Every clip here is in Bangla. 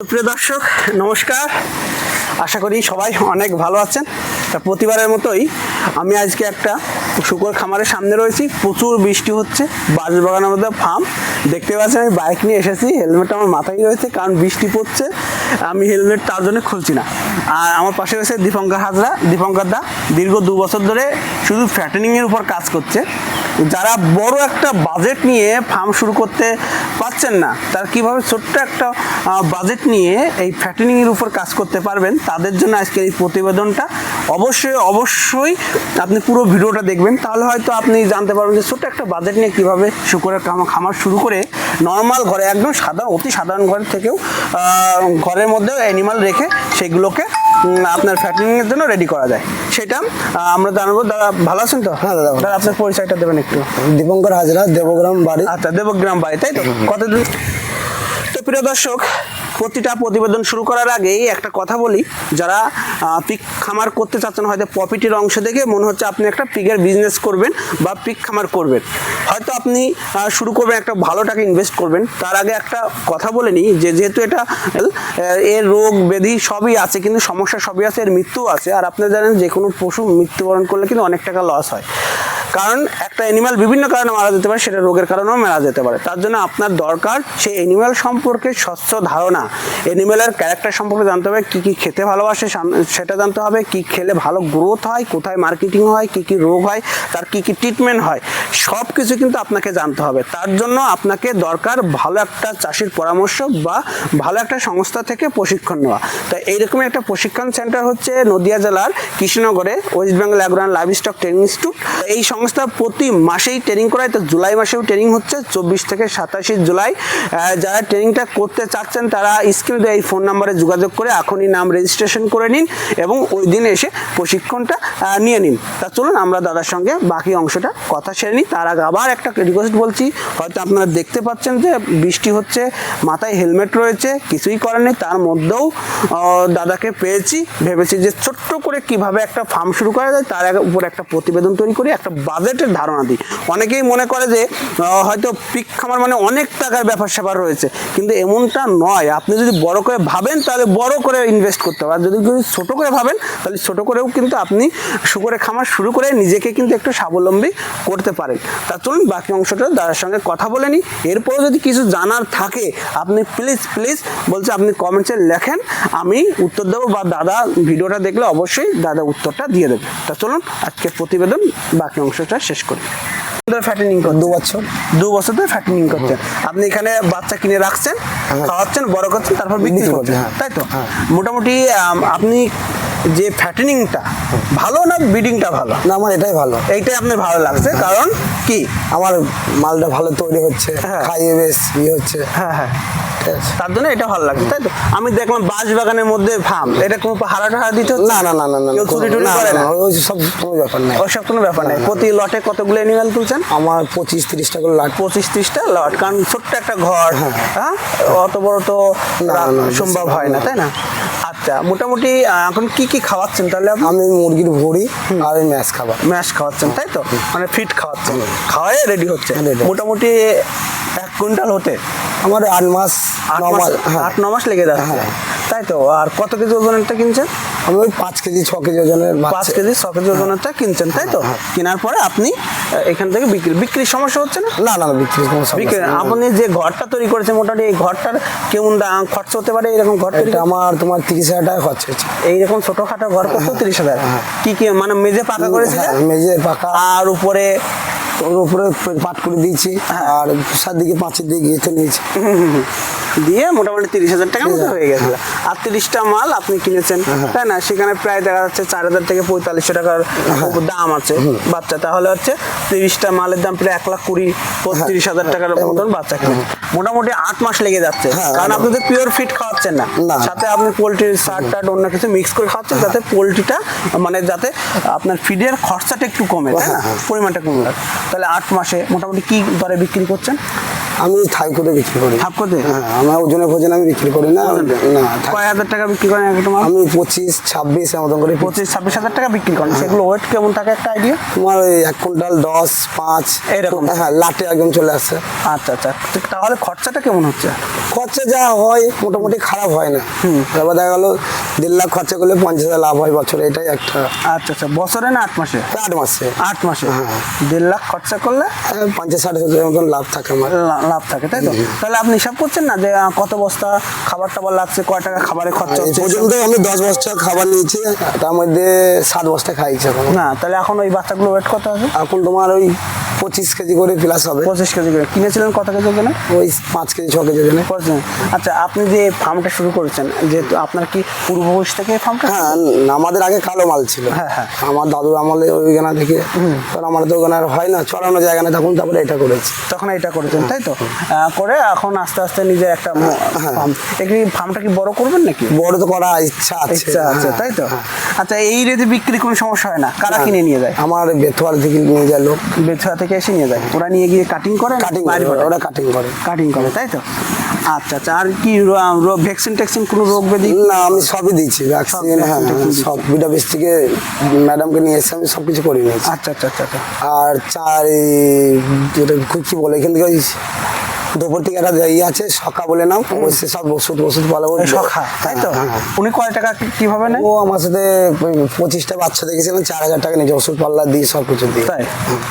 প্রিয় দর্শক, নমস্কার। আশা করি সবাই অনেক ভালো আছেন। তা প্রতিবারের মতোই আমি আজকে একটা শুকর খামারের সামনে রয়েছি। প্রচুর বৃষ্টি হচ্ছে বাঁশবাগানের মধ্যে ফার্ম দেখতে পাচ্ছেন, আমি বাইক নিয়ে এসেছি হেলমেট আমার মাথায় রয়েছে, কারণ বৃষ্টি পড়ছে, আমি হেলমেট তার জন্য খুলছি না। আর আমার পাশে রয়েছে দীপঙ্কর হাজরা। দীপঙ্কর দা, দীর্ঘ দু বছর ধরে শুধু ফ্যাটেনিংয়ের উপর কাজ করছে। যারা বড় একটা বাজেট নিয়ে ফার্ম শুরু করতে পারছেন না, তারা কীভাবে ছোট্ট একটা বাজেট নিয়ে এই ফ্যাটেনিংয়ের উপর কাজ করতে পারবেন, তাদের জন্য আজকের এই প্রতিবেদনটা অবশ্যই অবশ্যই আপনি পুরো ভিডিওটা দেখবেন, তাহলে হয়তো আপনি জানতে পারবেন যে ছোট্ট একটা বাজেট নিয়ে কীভাবে শুকরের খামার শুরু করে নর্মাল ঘরে একদম সাধারণ, অতি সাধারণ ঘর থেকেও ঘরের মধ্যেও অ্যানিমাল রেখে সেগুলোকে আপনার ফ্যাটেনিংয়ের জন্য রেডি করা যায়। সেটা আমরা জানব। দাদা ভালো আছেন তো? হ্যাঁ, দাদা। দাদা আপনার পরিচয়টা দেবেন একটু। দীপঙ্কর হাজরা দেবগ্রাম বাড়ি। আচ্ছা দেবগ্রাম বাড়ি তাই তো? কতদিন তো প্রিয় দর্শক, প্রতিটা প্রতিবেদন শুরু করার আগেই একটা কথা বলি। যারা পিক খামার করতে চাচ্ছেন, হয়তো প্রফিটের অংশ দেখে মনে হচ্ছে আপনি একটা পিকের বিজনেস করবেন বা পিক খামার করবেন। হয়তো আপনি শুরু করবেন একটা ভালো টাকা ইনভেস্ট করবেন। তার আগে একটা কথা বলে নিই যে, যেহেতু এটা এর রোগ ব্যাধি সবই আছে, কিন্তু সমস্যা সবই আছে, এর মৃত্যু আছে। আর আপনি জানেন যে কোনো পশু মৃত্যুবরণ করলে কিন্তু অনেক টাকা লস হয়। কারণ একটা অ্যানিমাল বিভিন্ন কারণে মারা যেতে পারে, সেটা রোগের কারণেও মারা যেতে পারে। তার জন্য আপনার দরকার সেই অ্যানিমাল সম্পর্কে স্বচ্ছ ধারণা। অ্যানিমালের ক্যারেক্টার সম্পর্কে জানতে হবে, কী কী খেতে ভালোবাসে সেটা জানতে হবে, কী খেলে ভালো গ্রোথ হয়, কোথায় মার্কেটিং হয়, কী কী রোগ হয়, তার কী কী ট্রিটমেন্ট হয় সব কিছু কিন্তু আপনাকে জানতে হবে। তার জন্য আপনাকে দরকার ভালো একটা চাষির পরামর্শ বা ভালো একটা সংস্থা থেকে প্রশিক্ষণ নেওয়া। তো এইরকম একটা প্রশিক্ষণ সেন্টার হচ্ছে নদিয়া জেলার কৃষ্ণনগরে West Bengal agro livestock training institute এই সংস্থা প্রতি মাসেই ট্রেনিং করায়। তো জুলাই মাসেও ট্রেনিং হচ্ছে, চব্বিশ থেকে সাতাশে জুলাই। যারা ট্রেনিংটা করতে চাচ্ছেন, তারা স্ক্রিনে এই ফোন নাম্বারে যোগাযোগ করে এখনই নাম রেজিস্ট্রেশন করে নিন এবং ওই দিন এসে প্রশিক্ষণটা নিয়ে নিন। তা চলুন, আমরা দাদার সঙ্গে বাকি অংশটা কথা সেরে নিই। তার আগে আবার একটা রিকোয়েস্ট বলছি, হয়তো আপনারা দেখতে পাচ্ছেন যে বৃষ্টি হচ্ছে, মাথায় হেলমেট রয়েছে, কিছুই করার নেই। তার মধ্যেও দাদাকে পেয়েছি, ভেবেছি যে ছোট্ট করে কীভাবে একটা ফার্ম শুরু করা যায়, তার উপর একটা প্রতিবেদন তৈরি করি, একটা বাজেটের ধারণা দিই। অনেকেই মনে করে যে হয়তো পিক খামার মানে অনেক টাকার ব্যাপার স্যাপার রয়েছে। কিন্তু এমনটা নয়। আপনি যদি বড় করে ভাবেন, তাহলে বড় করে ইনভেস্ট করতে হবে। আর যদি ছোট করে ভাবেন, তাহলে ছোট করেও কিন্তু আপনি শুকরে খামার শুরু করে নিজেকে কিন্তু একটু স্বাবলম্বী করতে পারেন। তা চলুন, বাকি অংশটা দাদার সঙ্গে কথা বলে নিই। এরপরও যদি কিছু জানার থাকে, আপনি প্লিজ প্লিজ বলছে, আপনি কমেন্টসে লেখেন। আমি উত্তর দেবো বা দাদা ভিডিওটা দেখলে অবশ্যই দাদা উত্তরটা দিয়ে দেবে। তা চলুন আজকে প্রতিবেদন, বাকি অংশটা শেষ করি। ফ্যাটেনিং দু বছর। দু বছর ধরে ফ্যাটেনিং করছেন আপনি এখানে বাচ্চা কিনে রাখছেন খাওয়াচ্ছেন বড় করছেন তারপর বিক্রি করছেন। হ্যাঁ। তাই তো? মোটামুটি আপনি যে ফ্যাটেনিংটা ভালো না ব্রিডিংটা ভালো? না আমার এটাই ভালো। এইটাই আপনার ভালো লাগছে কারণ কি? আমার মালটা ভালো তৈরি হচ্ছে হ্যাঁ। খাইয়ে বেশ ইয়ে হচ্ছে। হ্যাঁ হ্যাঁ। তার জন্য এটা ভালো লাগছে তাই তো? আমি দেখলাম বাঁশ বাগানের মধ্যে ফার্ম এটা কোনো হারা টারা দিতে না না না না না চুরি টুরি করে না, ওই সব কোনো ব্যাপার নাই। ওসব কোনো ব্যাপার নেই। প্রতি লটে কতগুলো অ্যানিমাল তুলছেন? আমার পঁচিশ তিরিশটা করে লাট। পঁচিশ ত্রিশটা লট কারণ ছোট্ট একটা ঘর হ্যাঁ। অত বড় তো সম্ভব হয় না তাই না? আচ্ছা মোটামুটি এখন কি কি খাওয়াচ্ছেন তাহলে আমি মুরগির ভুড়ি আর ওই ম্যাশ খাবার। ম্যাশ খাওয়াচ্ছেন তাই তো? মানে ফিট খাওয়াচ্ছেন। খাওয়াই রেডি হচ্ছে। মোটামুটি এক কুইন্টাল হতে। আমার আট মাস আট ন মাস হ্যাঁ। আট ন মাস লেগে যাচ্ছে। হ্যাঁ। তাই তো? আর কত কেজি ওজনেরটা কিনছেন? আমি ওই পাঁচ কেজি ছ কেজি ওজনের পাঁচ কেজি ছ কেজি ওজনেরটা কিনছেন তাই তো? হ্যাঁ, কেনার পরে আপনি এখান থেকে বিক্রি বিক্রির সমস্যা হচ্ছে না? না না না বিক্রি সমস্যা বিক্রি নেই। আপনি যে ঘরটা তৈরি করেছেন মোটামুটি এই ঘরটার কেমন খরচা হতে পারে এরকম ঘর তৈরি আমার তোমার তিরিশ হাজার টাকা খরচ হয়েছে। এইরকম ছোটোখাটো ঘর করতে তিরিশ হাজার। কি কি মানে মেঝে পাকা করেছে হ্যাঁ মেঝে পাকা। আর উপরে ওর উপরে পাট করে দিয়েছি। আর সার দিকে পাঁচের দিকে গেঁথে নিয়েছি দিয়ে মোটামুটি তিরিশ হাজার টাকার মতো হয়ে। গেছিল আর তিরিশটা মাল আপনি কিনেছেন তাই না? সেখানে প্রায় দেখা যাচ্ছে চার হাজার থেকে পঁয়তাল্লিশশো টাকার দাম আছে বাচ্চা। তাহলে হচ্ছে তিরিশটা মালের দাম প্রায় এক লাখ কুড়ি পঁয়ত্রিশ হাজার টাকার মতন বাচ্চা কিনে মোটামুটি আট মাস লেগে যাচ্ছে। হ্যাঁ, কারণ আপনি তো পিওর ফিট খাওয়াচ্ছেন না। সাথে আপনি পোলট্রির সার টাট অন্য কিছু মিক্স করে খাওয়াচ্ছেন যাতে পোলট্রিটা মানে যাতে আপনার ফিডের খরচাটা একটু কমে হ্যাঁ, হ্যাঁ। পরিমাণটা কমে। তাহলে আট মাসে মোটামুটি কি দরে বিক্রি করছেন? আমি থাই করে বিক্রি করি। হ্যাঁ আমার ওজনে ভোজন আমি বিক্রি করি না। না কয় হাজার টাকা বিক্রি করেন তোমার? আমি পঁচিশ ছাব্বিশ এমন মতন করে পঁচিশ পঁচিশ ছাব্বিশ হাজার টাকা বিক্রি করেন। সেগুলো ওয়েট কেমন থাকে একটা আইডিয়া তোমার ওই এক কুইন্টাল দশ পাঁচ। এরকম? হ্যাঁ লাটে একদম চলে আসছে আচ্ছা আচ্ছা। তাহলে খরচাটা কেমন হচ্ছে? খরচা যা হয় মোটামুটি খারাপ হয় না। তারপর দেখা গেলো দেড় লাখ খরচা করলে পঞ্চাশ হাজার লাভ হয় বছরে এটাই একটা। আচ্ছা আচ্ছা বছরে না আট মাসে? আট মাসে। আট মাসে? হ্যাঁ। দেড় লাখ খরচা করলে? হ্যাঁ, পঞ্চাশ ষাট হাজার মতন লাভ থাকে আমার। লাভ থাকে তাই তো? তাহলে আপনি হিসাব করছেন না যে কত বস্তা খাবার টাবার লাগছে কয় টাকা খাবারের খরচা এই হচ্ছে? পর্যন্ত আমি দশ বস্তা খাবার নিয়েছি তার মধ্যে সাত বস্তা খাইছি এখন। না তাহলে এখন ওই বাচ্চাগুলো ওয়েট কত আছে এখন তোমার ওই পঁচিশ কেজি করে প্লাস হবে। পঁচিশ কেজি করে। কিনেছিলেন কত কেজি ওখানে? ওই পাঁচ কেজি ছ কেজি ওজনে পঁচিশ। আচ্ছা আপনি যে ফার্মটা শুরু করেছেন যেহেতু আপনার কি পূর্ববয়স থেকে ফার্মটা হ্যাঁ আমাদের আগে কালো মাল ছিল। হ্যাঁ, হ্যাঁ। আমার দাদুর আমলে ওইখানে থেকে। তখন আমার তো ওখানে আর হয় না চড়ানো জায়গা না তখন তারপরে এটা করেছি। তখন এটা করেছেন তাই তো? করে এখন আস্তে আস্তে নিজের একটা হ্যাঁ। ফার্ম কি ফার্মটা কি বড় করবেন নাকি? বড় তো করা ইচ্ছা আছে। ইচ্ছা আছে হ্যাঁ, তাই তো? হ্যাঁ। আচ্ছা এই রেটে বিক্রি কোনো সমস্যা হয় না? কারা কিনে নিয়ে যায়? আমার বেথুয়াল থেকে নিয়ে যায় লোক। বেছুয়া থেকে এসে নিয়ে যায়? ওরা নিয়ে গিয়ে কাটিং করে কাটিং করে ওরা কাটিং করে। কাটিং করে তাই তো? আচ্ছা আচ্ছা। আর কি ভ্যাকসিন ট্যাকসিন কোনো রোগ ব্যাধি? না আমি সবই দিচ্ছি ভ্যাকসিন হ্যাঁ সব বিডাবেস থেকে ম্যাডামকে নিয়ে এসে আমি সব কিছু করে নিয়েছি। আচ্ছা আচ্ছা আচ্ছা আচ্ছা। আর চার যেটা কি- কি বলে এখান থেকে দুপুর থেকে একটা ইয়ে আছে বলে নাও। অবশ্যই সব ওষুধ ওষুধ বলা এই সখা তাই তো? হ্যাঁ, হ্যাঁ। উনি কয় টাকা কি- কীভাবে নেয়? ও আমার সাথে পঁচিশটা বাচ্চা দেখেছিলাম চার হাজার টাকা ওষুধ পাল্লা দিয়ে সব কিছু দিয়ে। তাই?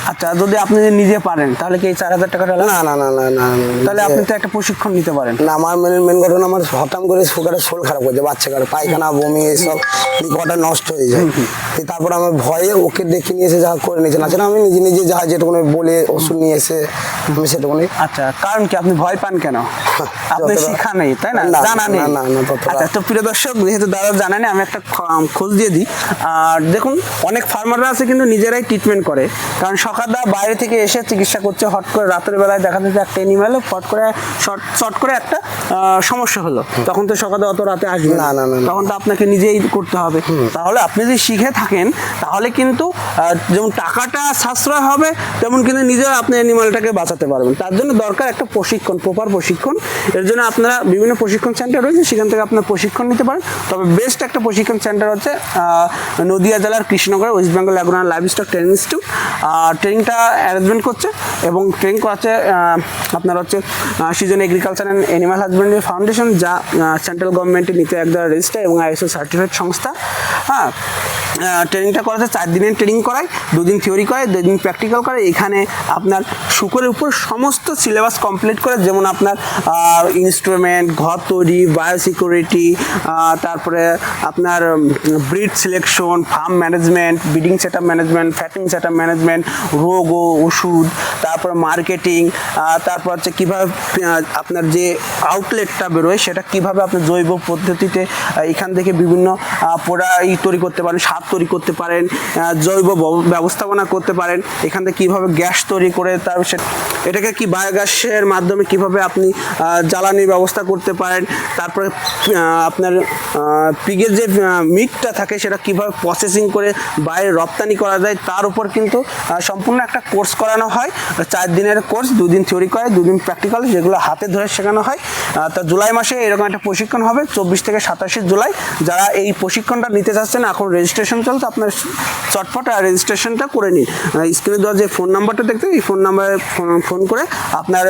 আচ্ছা যদি আপনি নিজে পারেন তাহলে কি এই চার হাজার টাকাটা? না না না না না তাহলে আপনি তো একটা প্রশিক্ষণ নিতে পারেন। না আমার মেন মেন ঘটনা আমার হঠাৎ করে সুগারের শোল খারাপ হয়ে যায় বাচ্চা কারও পায়খানা বমি এসব কটা নষ্ট হয়ে যায়। তারপর আমার ভয়ে ওকে দেখে নিয়ে এসে যা করে নিয়েছে না আমি নিজে নিজে যা যেটুকুনি বলে ওষুধ নিয়ে এসে আমি সেটুকুনি আচ্ছা কারণ কি আপনি ভয় পান কেন? আপনি শিখা নেই তাই না? জানা নেই। আচ্ছা তো প্রিয় দর্শক যেহেতু দাদা জানা নেই আমি একটা খোঁজ দিয়ে দিই। আর দেখুন অনেক ফার্মাররা আছে কিন্তু নিজেরাই ট্রিটমেন্ট করে। কারণ সকালদা বাইরে থেকে এসে চিকিৎসা করছে হট করে রাতের বেলায় দেখা যাচ্ছে একটা এনিম্যাল ফট করে শর্ট শর্ট করে একটা সমস্যা হলো। তখন তো সকালে অত রাতে আসবে না, না। তখন তো আপনাকে নিজেই করতে হবে। তাহলে আপনি যদি শিখে থাকেন তাহলে কিন্তু যেমন টাকাটা সাশ্রয় হবে তেমন কিন্তু নিজে আপনি অ্যানিমালটাকে বাঁচাতে পারবেন। তার জন্য দরকার একটা প্রশিক্ষণ প্রপার প্রশিক্ষণ। এর জন্য আপনারা বিভিন্ন প্রশিক্ষণ সেন্টার রয়েছে, সেখান থেকে আপনার প্রশিক্ষণ নিতে পারেন। তবে বেস্ট একটা প্রশিক্ষণ সেন্টার হচ্ছে নদিয়া জেলার কৃষ্ণনগর ওয়েস্ট বেঙ্গল অ্যাগ্রোনার লাইভ স্টক ট্রেনিং ইনস্টিটিউট ট্রেনিংটা অ্যারেঞ্জমেন্ট করছে এবং ট্রেনিং করাচ্ছে আপনার হচ্ছে season agriculture and animal husbandry foundation যা সেন্ট্রাল গভর্নমেন্টের নীতি এক দ্বারা রেজিস্টার এবং আইএসও সার্টিফাইড সংস্থা। হ্যাঁ ট্রেনিংটা করাচ্ছে চার দিনের ট্রেনিং করায়, দুদিন থিওরি করে দুদিন প্র্যাকটিক্যাল করে এখানে আপনার শুকরের উপর সমস্ত সিলেবাস কমপ্লিট করে, যেমন আপনার ইনস্ট্রুমেন্ট ঘর তৈরি বায়োসিকিউরিটি তারপরে আপনার breed selection farm management breeding set management fatting set management রোগ ও ওষুধ, তারপরে মার্কেটিং তারপর হচ্ছে কীভাবে আপনার যে আউটলেটটা বেরোয়, সেটা কীভাবে আপনি জৈব পদ্ধতিতে এখান থেকে বিভিন্ন পোড়া তৈরি করতে পারেন, সার তৈরি করতে পারেন জৈব ব্যবস্থাপনা করতে পারেন, এখান থেকে কীভাবে গ্যাস তৈরি করে তার এটাকে কি বায়োগ্যাসের মাধ্যমে কীভাবে আপনি জ্বালানির ব্যবস্থা করতে পারেন, তারপরে আপনার পিগের যে মিটটা থাকে, সেটা কীভাবে প্রসেসিং করে বাইরে রপ্তানি করা যায়, তার উপর কিন্তু সম্পূর্ণ একটা কোর্স করানো হয়। চার দিনের কোর্স দুদিন থিওরি করে, দুদিন প্র্যাকটিক্যাল যেগুলো হাতে ধরে শেখানো হয় তা জুলাই মাসে এরকম একটা প্রশিক্ষণ হবে চব্বিশ থেকে সাতাশে জুলাই। যারা এই প্রশিক্ষণটা নিতে চাচ্ছেন এখন রেজিস্ট্রেশন চলছে আপনার চটপট আর রেজিস্ট্রেশনটা করে নিন। স্ক্রিনে দেওয়া যে ফোন নাম্বারটা দেখতে এই ফোন নাম্বারে ফোন করে আপনার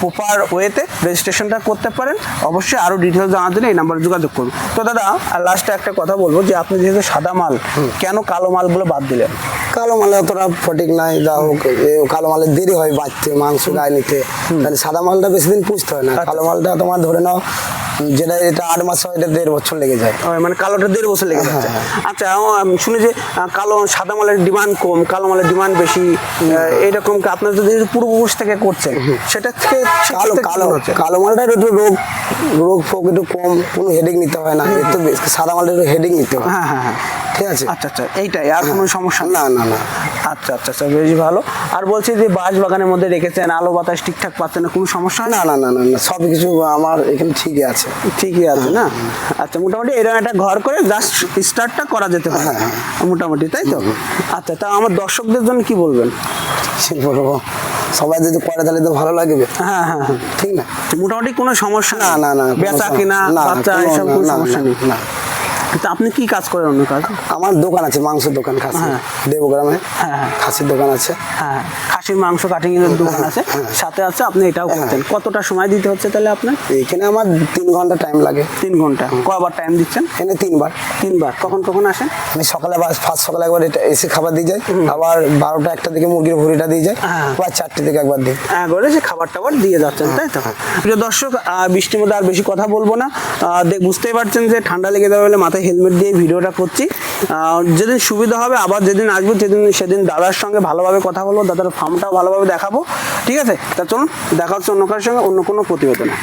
প্রপার ওয়েতে রেজিস্ট্রেশনটা করতে পারেন। অবশ্যই আরও ডিটেলস জানার জন্য এই নাম্বারে যোগাযোগ করুন। তো দাদা লাস্টে একটা কথা বলব যে আপনি যেহেতু সাদা মাল কেন কালো মালগুলো বাদ দিলেন? কালো মালে অতটা ফটিক নাই যা হোক কালো মালের দেরি হয় বাঁচতে মাংস গায়ে নিতে। তাহলে সাদা মালটা বেশি দিন পুষতে হয় না। কালো মালটা তোমার ধরে নাও। যেটা এটা আট মাস হয় এটা দেড় বছর লেগে যায়। মানে কালোটা দেড় বছর লেগে যাচ্ছে আচ্ছা ও, আমি শুনি যে কালো সাদা মালের ডিমান্ড কম কালো মালের ডিমান্ড বেশি এরকম আপনার যদি পূর্বপুরুষ থেকে করছেন সেটা থেকে কালো কালো হচ্ছে। কালো মালটা একটু রোগ রোগ ফোগ একটু কম কোনো হেডেক নিতে হয় না। একটু সাদা মালটা একটু হেডেক নিতে হয়। হ্যাঁ হ্যাঁ হ্যাঁ। ঠিক আছে? আচ্ছা আচ্ছা এইটাই আর কোনো সমস্যা না না না। আচ্ছা আচ্ছা আচ্ছা বেশ ভালো। আর বলছি যে বাঁশ বাগানের মধ্যে রেখেছেন আলো বাতাস ঠিকঠাক পাচ্ছেন না কোনো সমস্যা হয়? না না না না না না সব কিছু আমার এখানে ঠিকই আছে। ঠিকই আছে না? আচ্ছা মোটামুটি এরকম একটা ঘর করে জাস্ট স্টার্টটা করা যেতে পারে। মোটামুটি তাই তো? আচ্ছা তা আমার দর্শকদের জন্য কি বলবেন? সে বলব? সবাই যদি করে তাহলে তো ভালো লাগবে। হ্যাঁ হ্যাঁ হ্যাঁ। ঠিক না? মোটামুটি কোনো সমস্যা না না না বেচা কিনা না, বাচ্চা এসব কোনো সমস্যা নেই? না। তো আপনি কি কাজ করেন অন্য কাজ? আমার দোকান আছে মাংসের দোকান খাসি হ্যাঁ। দেবগ্রামে হ্যাঁ, হ্যাঁ। খাসির দোকান আছে। হ্যাঁ খাসির মাংস কাটিং এর দোকান আছে। সাথে আছে আপনি এটাও করতেন। কতটা সময় দিতে হচ্ছে তাহলে আপনার? এখানে আমার তিন ঘণ্টা টাইম লাগে। তিন ঘণ্টা। কয়বার টাইম দিচ্ছেন? এখানে তিনবার। তিনবার। কখন কখন আসেন? আমি সকালে বা ফার্স্ট সকালে একবার এটা এসে খাবার দিয়ে যাই। আবার বারোটা একটা দিকে মুরগির ভুড়িটা দিয়ে যাই। হ্যাঁ। আবার চারটে দিকে একবার দিই। একবারে সে খাবার টাবার দিয়ে যাচ্ছেন তাই তো? প্রিয় দর্শক বৃষ্টির মধ্যে আর বেশি কথা বলব না। দেখ বুঝতেই পারছেন যে ঠান্ডা লেগে যাবে বলে মাথায় হেলমেট দিয়ে ভিডিওটা করছি যেদিন সুবিধা হবে আবার যেদিন আসব সেদিন সেদিন দাদার সঙ্গে ভালোভাবে কথা বলব, দাদার ফার্মটাও ভালোভাবে দেখাবো, ঠিক আছে? তা চলুন, দেখা হচ্ছে অন্য কারোর সঙ্গে, অন্য কোনো প্রতিবেদনে।